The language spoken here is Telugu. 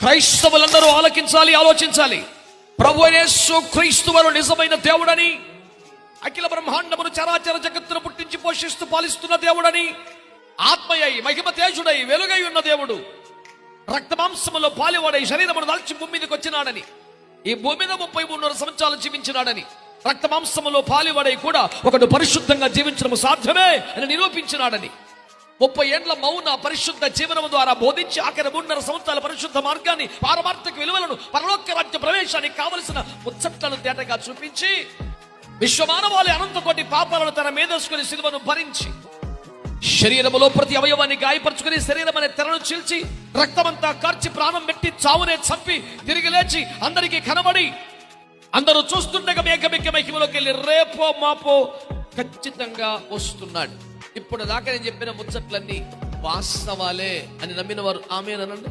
క్రైస్తవులందరూ ఆలకించాలి ఆలోచించాలి. ప్రభు అనేసు క్రీస్తు వారు నిజమైన దేవుడని అఖిల బ్రహ్మాండమును చరాచర జగత్తును పుట్టించి పోషిస్తూ పాలిస్తున్న దేవుడని ఆత్మయై మహిమ తేజుడై వెలుగై ఉన్న దేవుడు రక్తమాంసములో పాలివాడై శరీరమును దాల్చి భూమి మీదకి వచ్చినాడని ఈ భూమి మీద ముప్పై మూడున్నర సంవత్సరాలు జీవించినాడని రక్తమాంసములో పాలివాడై కూడా ఒకడు పరిశుద్ధంగా జీవించడం సాధ్యమే అని నిరూపించినాడని ముప్పై ఏండ్ల మౌన పరిశుద్ధ జీవనము ద్వారా బోధించి ఆఖరి మూడున్నర సంవత్సరాల పరిశుద్ధ మార్గాన్ని పారమార్థిక విలువలను పరలోక రాజ్య ప్రవేశానికి కావలసిన ముచ్చట్లను తేటగా చూపించి విశ్వమానవాళి అనంత కోటి పాపాలను తన మీదసుకుని సిలువను భరించి శరీరములో ప్రతి అవయవాన్ని గాయపరుచుకుని శరీరం అనే తెరను చీల్చి రక్తమంతా కార్చి ప్రాణం పెట్టి చావునే చంపి తిరిగి లేచి అందరికీ కనబడి అందరూ చూస్తుండగా మేఘమిక్క మహిమలోకి వెళ్ళి రేపో మాపో ఖచ్చితంగా వస్తున్నాడు. ఇప్పుడు దాకా నేను చెప్పిన ముచ్చట్లన్నీ వాస్తవాలే అని నమ్మిన వారు ఆమె అనండి